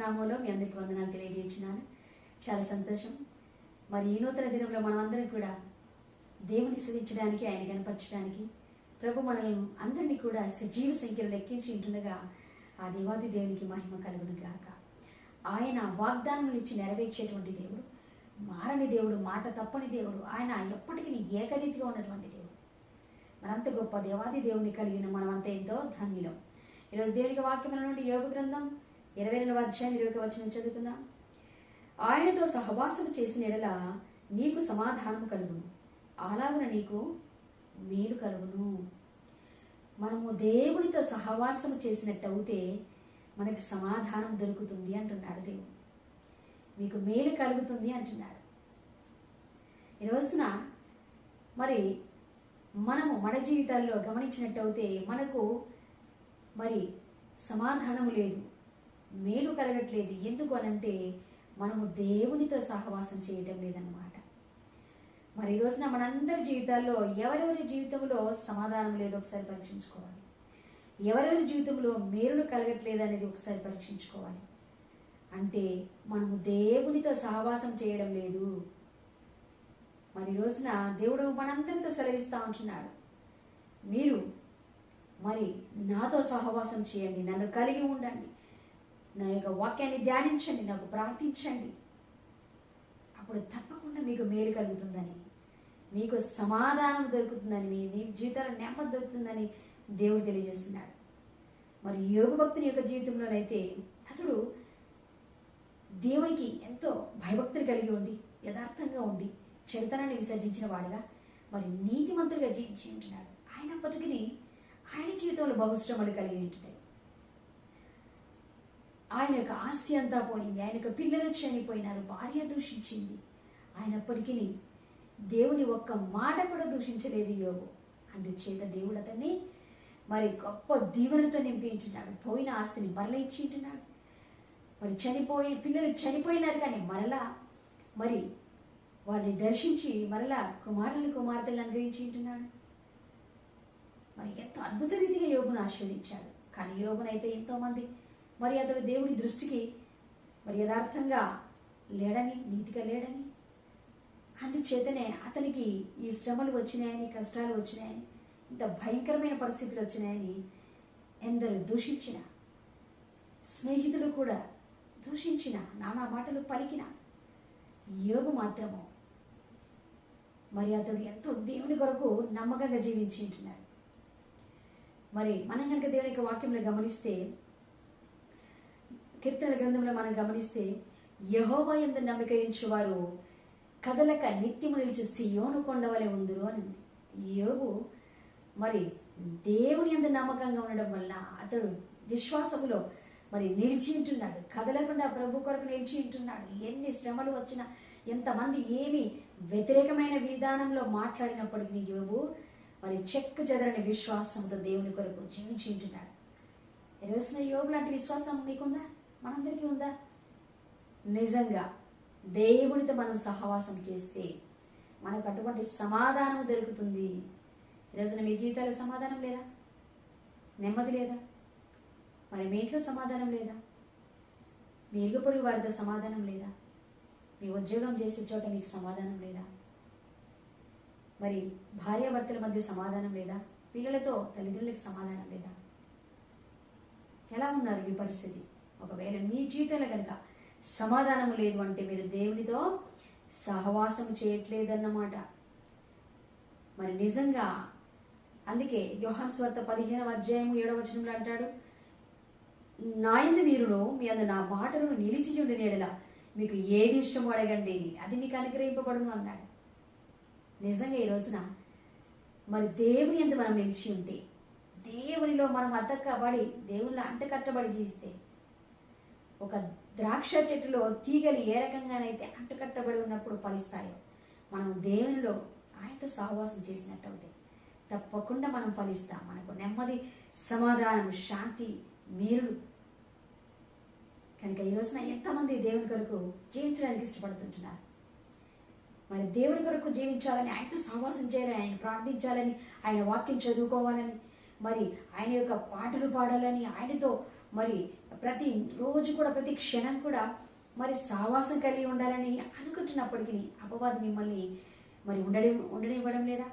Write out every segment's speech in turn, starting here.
నామంలో మీ అందరికి వందనాలు తెలియజేయించినాను చాలా సంతోషం. మరి ఈ నూతన దినంలో మనమందరం కూడా దేవుని స్థుతించడానికి ఆయన కనపరచడానికి ప్రభు మనల్ని అందరినీ కూడా సజీవ సంఖ్యలో లెక్కించి ఉంటుండగా ఆ దేవాది దేవునికి మహిమ కలుగును గాక. ఆయన వాగ్దానం ఇచ్చి నెరవేర్చేటువంటి దేవుడు మారని దేవుడు మాట తప్పని దేవుడు ఆయన ఎప్పటికీ ఏకరీతిగా ఉన్నటువంటి దేవుడు. మనంత గొప్ప దేవాది దేవుని కలిగిన మనమంతా ఎంతో ధన్యులం. ఈరోజు దేవునికి వాక్యం నుండి యోగ గ్రంథం ఇరవై రెండవ అధ్యాయం ఇరవై వచ్చిన చదువుకుందాం. ఆయనతో సహవాసం చేసిన ఎడల నీకు సమాధానం కలుగును. అలాగున నీకు మేలు కలుగును. మనము దేవునితో సహవాసం చేసినట్టు అవుతే మనకి సమాధానం దొరుకుతుంది అంటున్నాడు దేవుడు. మీకు మేలు కలుగుతుంది అంటున్నాడు. ఈ రోజున మరి మనము మన జీవితాల్లో గమనించినట్టయితే మనకు మరి సమాధానము లేదు. మేలు కలగట్లేదు. ఎందుకు అనంటే మనము దేవునితో సహవాసం చేయటం లేదన్నమాట. మరి ఈ రోజున మనందరి జీవితాల్లో ఎవరెవరి జీవితంలో సమాధానం లేదో ఒకసారి పరీక్షించుకోవాలి. ఎవరెవరి జీవితంలో మేలులు కలగట్లేదు అనేది ఒకసారి పరీక్షించుకోవాలి. అంటే మనము దేవునితో సహవాసం చేయడం లేదు. మరి రోజున దేవుడు మనందరితో సెలవిస్తూ ఉంటున్నాడు. మీరు మరి నాతో సహవాసం చేయండి. నన్ను కలిగి ఉండండి. నా యొక్క వాక్యాన్ని ధ్యానించండి నాకు ప్రార్థించండి. అప్పుడు తప్పకుండా మీకు మేలు కలుగుతుందని మీకు సమాధానం దొరుకుతుందని మీ జీవితాలు జీవితంలో నెమ్మది దొరుకుతుందని దేవుడు తెలియజేస్తున్నాడు. మరి యోగ భక్తుని యొక్క జీవితంలోనైతే అతడు దేవునికి ఎంతో భయభక్తులు కలిగి ఉండి యథార్థంగా ఉండి చెడుతనాన్ని విసర్జించిన వాడుగా మరి నీతిమంతులుగా జీవించి ఉంటున్నాడు. అయినప్పటికీ ఆయన జీవితంలో బహుశ్రమలు కలిగి ఉంటున్నాయి. ఆయన యొక్క ఆస్తి అంతా పోయింది. ఆయన యొక్క పిల్లలు చనిపోయినారు. భార్య దూషించింది. అయినప్పటికీ దేవుని ఒక్క మాట కూడా దూషించలేదు యోగు అందుచేత దేవుడు అతన్ని మరి గొప్ప దీవెనతో నింపించున్నాడు పోయిన ఆస్తిని మరల ఇచ్చింటున్నాడు మరి చనిపోయి పిల్లలు చనిపోయినారు కానీ మరలా మరి వారిని దర్శించి మరలా కుమారులు కుమార్తెలను అనుగ్రహించుంటున్నాడు మరి ఎంతో అద్భుత రీతిగా యోగును ఆస్వాదించాడు కానీ యోగునైతే ఎంతోమంది మరి అతడు దేవుని దృష్టికి మరి యథార్థంగా లేడని నీతిగా లేడని. అందుచేతనే అతనికి ఈ శ్రమలు వచ్చినాయని కష్టాలు వచ్చినాయని ఇంత భయంకరమైన పరిస్థితులు వచ్చినాయని ఎందరు దూషించిన స్నేహితులు కూడా దూషించిన నానా మాటలు పలికిన యోగు మాత్రము మరి అతడు ఎంతో దేవుని కొరకు నమ్మకంగా జీవించుంటున్నాడు మరి మనం కనుక దేవుని యొక్క వాక్యంలో గమనిస్తే కీర్తన గ్రంథంలో మనం గమనిస్తే యహోవ ఎందు నమ్మిక వారు కదలక నిత్యము నిలిచి సియోను కొండవలే ఉందరు అని యోగు మరి దేవుని ఎందు నమ్మకంగా ఉండడం వల్ల అతడు విశ్వాసములో మరి నిలిచి ఉంటున్నాడు. కదలకుండా ప్రభు కొరకు నిలిచి ఉంటున్నాడు. ఎన్ని శ్రమలు వచ్చినా ఎంతమంది ఏమి వ్యతిరేకమైన విధానంలో మాట్లాడినప్పటికీ యోగు మరి చెక్కు చెదరని విశ్వాసంతో దేవుని కొరకు జీవించి ఉంటున్నాడు. ఈ రోజున యోగు లాంటి విశ్వాసం మీకుందా? మనందరికీ ఉందా? నిజంగా దేవునితో మనం సహవాసం చేస్తే మనకు అటువంటి సమాధానం దొరుకుతుంది. ఈరోజున మీ జీవితాలు సమాధానం లేదా? నెమ్మది లేదా? మరి మీ ఇంట్లో సమాధానం లేదా? మీ ఇరుగు పొరుగు వారితో సమాధానం లేదా? మీ ఉద్యోగం చేసే చోట మీకు సమాధానం లేదా? మరి భార్యాభర్తల మధ్య సమాధానం లేదా? పిల్లలతో తల్లిదండ్రులకు సమాధానం లేదా? ఎలా ఉన్నారు మీ పరిస్థితి? ఒకవేళ మీ జీవితంలో కనుక సమాధానం లేదు అంటే మీరు దేవునితో సహవాసం చేయట్లేదన్నమాట. మరి నిజంగా అందుకే యోహాన్ స్వర్త పదిహేనవ అధ్యాయము ఏడవ వచనంలో అంటాడు నాయందు మీరును మీ అందు నా మాటలను నిలిచి ఉండేలా మీకు ఏది ఇష్టం అడగండి అది మీకు అనుగ్రహింపబడును అన్నాడు. నిజంగా ఈ రోజున మరి దేవుని ఎందు మనం నిలిచి ఉంటే దేవునిలో మనం అద్దక్కబడి దేవునిలో అంటకట్టబడి జీవిస్తే ఒక ద్రాక్ష చెట్టులో తీగలు ఏ రకంగానైతే అంటుకట్టబడి ఉన్నప్పుడు ఫలిస్తాయో మనం దేవునిలో ఆయనతో సహవాసం చేసినట్టు అవుతాయి తప్పకుండా మనం ఫలిస్తాం. మనకు నెమ్మది సమాధానం శాంతి మేలు. కనుక ఈ రోజున ఎంతమంది దేవుని కొరకు జీవించడానికి ఇష్టపడుతుంటున్నారు? మరి దేవుని కొరకు జీవించాలని ఆయనతో సహవాసం చేయాలని ఆయన ప్రార్థించాలని ఆయన వాక్యం చదువుకోవాలని మరి ఆయన యొక్క పాటలు పాడాలని ఆయనతో మరి ప్రతి రోజు కూడా ప్రతి క్షణం కూడా మరి సావాసం కలిగి ఉండాలని అనుకుంటున్నప్పటికీ అపవాది మిమ్మల్ని మరి ఉండడం ఉండనివ్వడం లేదా?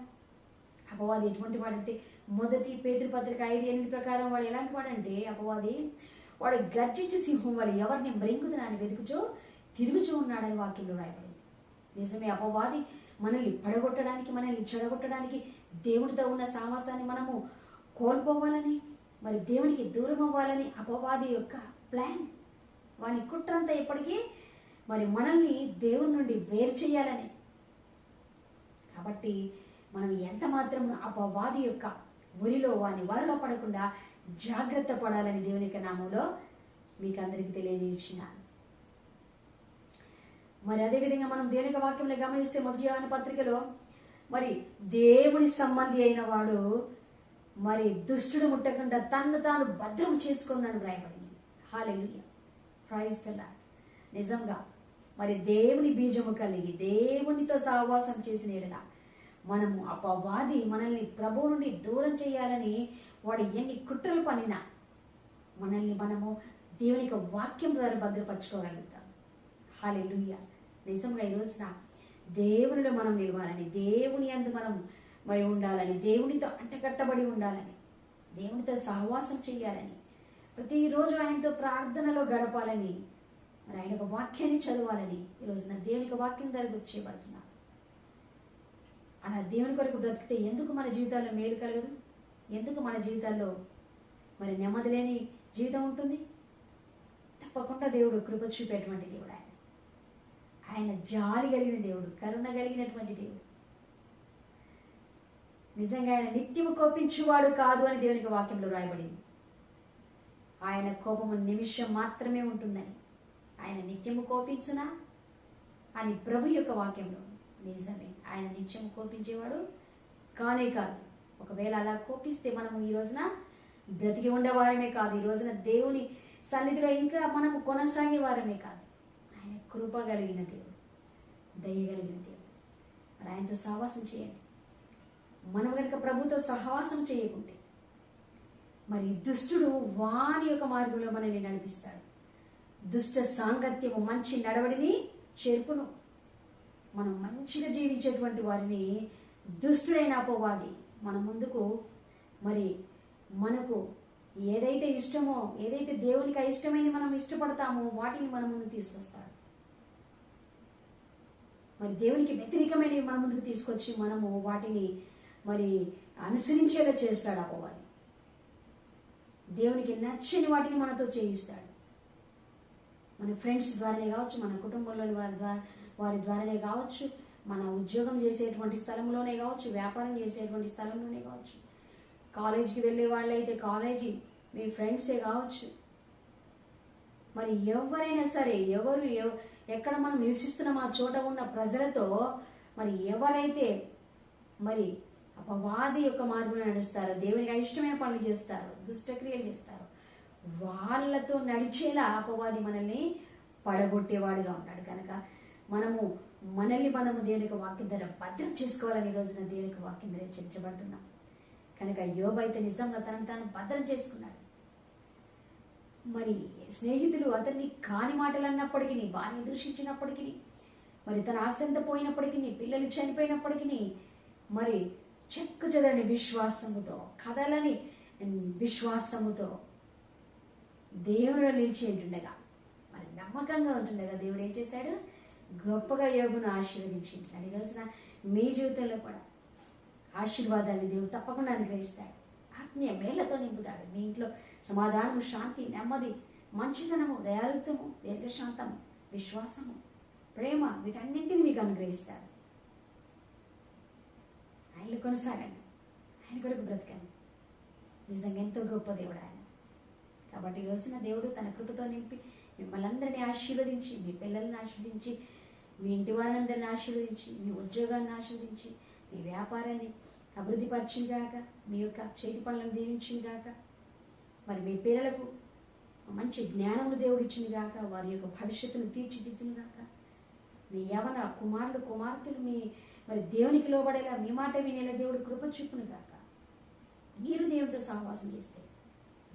అపవాది ఎటువంటి వాడంటే మొదటి పేతృపత్రిక పత్రిక ఐదు ఎనిమిది ప్రకారం వాడు ఎలాంటి వాడంటే అపవాది వాడు గర్జించి సింహం వాడు ఎవరిని మృంగుదనాన్ని వెతుకుచో తిరుగుచూ ఉన్నాడని వాక్యంలో రాయబడింది. నిజమే అపవాది మనల్ని పడగొట్టడానికి మనల్ని చెడగొట్టడానికి దేవుడితో ఉన్న సావాసాన్ని మనము కోల్పోవాలని మరి దేవునికి దూరం అవ్వాలని అపవాది యొక్క ప్లాన్. వాని కుట్రంతా ఎప్పటికీ మరి మనల్ని దేవుని నుండి వేరు చేయాలని. కాబట్టి మనం ఎంత మాత్రం అపవాది యొక్క ఉరిలో వాని వరలో పడకుండా జాగ్రత్త పడాలని దేవుని యొక్క నామంలో మీకు అందరికీ తెలియజేసినాను మరి అదేవిధంగా మనం దేవుని యొక్క వాక్యంలో గమనిస్తే మొదటి పత్రికలో మరి దేవుని సంబంధి అయిన వాడు మరి దుష్టుడు ముట్టకుండా తన్ను తాను భద్రం చేసుకున్నాను రాయబడింది. హాలెలుయ ప్రైజ్ తెల్లా నిజంగా మరి దేవుని బీజము కలిగి దేవునితో సహవాసం చేసిన ఎడలా మనము అపవాది మనల్ని ప్రభు నుండి దూరం చేయాలని వాడు ఎన్ని కుట్రలు పనినా మనల్ని మనము దేవుని యొక్క వాక్యం ద్వారా భద్రపరచుకోగలుగుతాం. హాలెలుయ నిజంగా ఈరోజున దేవునిలో మనం నిలవాలని దేవుని అందు మనం మరి ఉండాలని దేవునితో అంటకట్టబడి ఉండాలని దేవునితో సహవాసం చేయాలని ప్రతిరోజు ఆయనతో ప్రార్థనలో గడపాలని మరి ఆయన ఒక వాక్యాన్ని చదవాలని ఈ నా దేవుని వాక్యం దగ్గర గుర్తు చేయబడుతున్నా. అలా దేవుని కొరకు బ్రతికితే ఎందుకు మన జీవితాల్లో మేలు కలగదు? ఎందుకు మన జీవితాల్లో మరి నెమ్మది లేని జీవితం ఉంటుంది? తప్పకుండా దేవుడు కృప చూపేటువంటి దేవుడు ఆయన. ఆయన జాలి కలిగిన దేవుడు కరుణ కలిగినటువంటి దేవుడు. నిజంగా ఆయన నిత్యము కోపించువాడు కాదు అని దేవునికి వాక్యంలో రాయబడింది. ఆయన కోపము నిమిషం మాత్రమే ఉంటుందని ఆయన నిత్యము కోపించునా అని ప్రభు యొక్క వాక్యంలో నిజమే. ఆయన నిత్యము కోపించేవాడు కానే కాదు. ఒకవేళ అలా కోపిస్తే మనము ఈ రోజున బ్రతికి ఉండేవారమే కాదు. ఈ రోజున దేవుని సన్నిధిలో ఇంకా మనము కొనసాగే వారమే కాదు. ఆయన కృప కలిగిన దేవుడు దయ కలిగిన దేవుడు. మరి ఆయనతో సావాసం చేయండి. మనం కనుక ప్రభుతో సహవాసం చేయకుంటే మరి దుష్టుడు వాని యొక్క మార్గంలో మనల్ని నడిపిస్తాడు. దుష్ట సాంగత్యము మంచి నడవడిని చేర్పును మనం మంచిగా జీవించేటువంటి వారిని దుష్టుడైన పోవాలి. మన ముందుకు మరి మనకు ఏదైతే ఇష్టమో ఏదైతే దేవునికి ఇష్టమైనది మనం ఇష్టపడతామో వాటిని మన ముందుకు తీసుకొస్తాడు. మరి దేవునికి వ్యతిరేకమైనవి మన ముందుకు తీసుకొచ్చి మనము వాటిని మరి అనుసరించేలా చేస్తాడు అపవాది దేవునికి నచ్చని వాటిని మనతో చేయిస్తాడు. మన ఫ్రెండ్స్ ద్వారానే కావచ్చు మన కుటుంబంలోని వారి ద్వారా వారి ద్వారానే కావచ్చు మన ఉద్యోగం చేసేటువంటి స్థలంలోనే కావచ్చు వ్యాపారం చేసేటువంటి స్థలంలోనే కావచ్చు. కాలేజీకి వెళ్ళే వాళ్ళైతే కాలేజీ మీ ఫ్రెండ్సే కావచ్చు. మరి ఎవరైనా సరే ఎవరు ఎవ- ఎక్కడ మనం నివసిస్తున్నాం ఆ చోట ఉన్న ప్రజలతో మరి ఎవరైతే మరి అపవాది యొక్క మార్గంలో నడుస్తారు. దేవునికి అయిష్టమైన పనులు చేస్తారు. దుష్టక్రియలు చేస్తారు. వాళ్ళతో నడిచేలా అపవాది మనల్ని పడగొట్టేవాడుగా ఉన్నాడు కనుక మనము మనల్ని మనము దేవునికి వాక్యం ధర భద్రం చేసుకోవాలని రోజున దేవునికి వాక్యం ధర హెచ్చరించబడుతున్నాం కనుక యోబు అయితే నిజంగా తనను తాను భద్రం చేసుకున్నాడు. మరి స్నేహితులు అతన్ని కాని మాటలు అన్నప్పటికీ భార్య దూషించినప్పటికీ మరి తన ఆస్తి ఎంత పోయినప్పటికీ పిల్లలు చనిపోయినప్పటికీ మరి చెక్కుచెదని విశ్వాసముతో కథలని విశ్వాసముతో దేవుడు నిలిచి ఉంటుండగా మరి నమ్మకంగా ఉంటుండగా దేవుడు ఏం చేశాడు? గొప్పగా యోగును ఆశీర్వదించింటాడు ఈ రోజున మీ జీవితంలో కూడా ఆశీర్వాదాన్ని దేవుడు తప్పకుండా అనుగ్రహిస్తాడు. ఆత్మీయ మేళ్ళతో నింపుతాడు. మీ ఇంట్లో సమాధానము శాంతి నెమ్మది మంచితనము దయాలుత్వము దీర్ఘశాంతము విశ్వాసము ప్రేమ వీటన్నింటిని మీకు అనుగ్రహిస్తాడు. ఆయనలో కొనసాగండి. ఆయన కొరకు బ్రతకండి. నిజంగా ఎంతో గొప్ప దేవుడు ఆయన. కాబట్టి యోసిన దేవుడు తన కృపతో నింపి మిమ్మల్ని అందరినీ ఆశీర్వదించి మీ పిల్లల్ని ఆశీర్వదించి మీ ఇంటి వారందరిని ఆశీర్వదించి మీ ఉద్యోగాన్ని ఆశీర్వదించి మీ వ్యాపారాన్ని అభివృద్ధి పరిచిందాక మీ యొక్క చేతి పనులను దీవించిందాక మరి మీ పిల్లలకు మంచి జ్ఞానము దేవుడు ఇచ్చింది వారి యొక్క భవిష్యత్తును తీర్చిదిద్దును గాక మీ యవన కుమారులు కుమార్తెలు మీ మరి దేవునికి లోబడేలా మీ మాట వినేలా దేవుడు కృప చూపును గాక. మీరు దేవునితో సహవాసం చేస్తే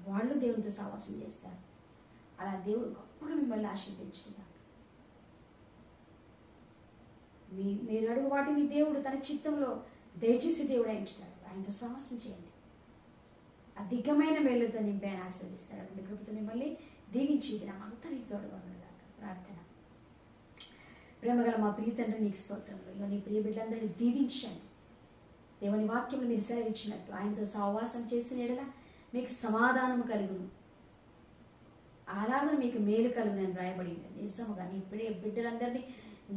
వాళ్ళు దేవునితో సహవాసం చేస్తారు. అలా దేవుడు గొప్పగా మిమ్మల్ని ఆశీర్వదించుకున్నాడు మీ మీరు అడుగు వాటి మీ దేవుడు తన చిత్తంలో దయచేసి దేవుడు ఎంచుతాడు ఆయనతో సాహసం చేయండి. అధికమైన మేలుతో నింపి ఆయన ఆస్వాదిస్తాడు అటువంటి కృపతో మిమ్మల్ని దీవించి ఇది అంతా తోడుగా ప్రార్థన. ప్రేమగల మా ప్రియ తండ్రి నీకు స్తోత్రంలో ఇక నీ ప్రియ బిడ్డలందరినీ దీవించండి. దేవుని వాక్యం మీరు సెలవిచ్చినట్టు ఆయనతో సహవాసం చేసిన ఎడల మీకు సమాధానం కలుగును. అలాగని మీకు మేలు కలుగునని రాయబడింది నిజముగా నీ ప్రియ బిడ్డలందరినీ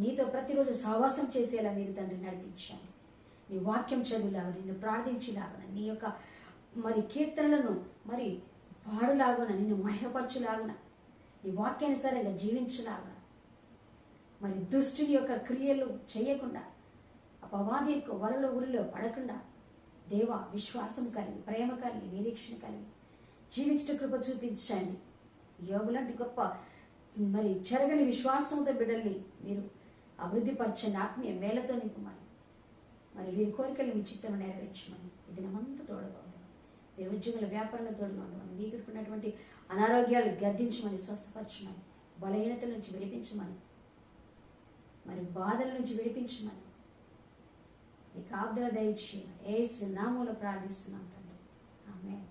నీతో ప్రతిరోజు సహవాసం చేసేలా మీరు తండ్రి నడిపించండి. నీ వాక్యం చదువులాగా నిన్ను ప్రార్థించేలాగా నీ యొక్క మరి కీర్తనలను మరి పాడులాగున నిన్ను మహ్యపరచులాగున నీ వాక్యానుసారంగా జీవించలాగున మరి దుష్టుని యొక్క క్రియలు చేయకుండా అపవాది యొక్క వలలో ఊరిలో పడకుండా దేవ విశ్వాసం కలిగి ప్రేమ కలిగి నిరీక్షణ కలిగి జీవించట కృప చూపించండి. యోగులాంటి గొప్ప మరి చెరగని విశ్వాసంతో బిడ్డల్ని మీరు అభివృద్ధిపరచండి. ఆత్మీయ మేళతో నింపమని మరి వీరి కోరికలు మీ చిత్తం నెరవేర్చమని ఇది నమంతా తోడుగా ఉండమని మీ ఉద్యోగుల వ్యాపారంలో తోడుగా ఉండమని మీకున్నటువంటి అనారోగ్యాలు గద్దించమని స్వస్థపరచమని బలహీనతల నుంచి విడిపించమని మరి బాధల నుంచి విడిపించమని. మీ కాపుదల దయచేయమని ఏ నామూల ప్రార్థిస్తున్నాం తండ్రి. ఆమె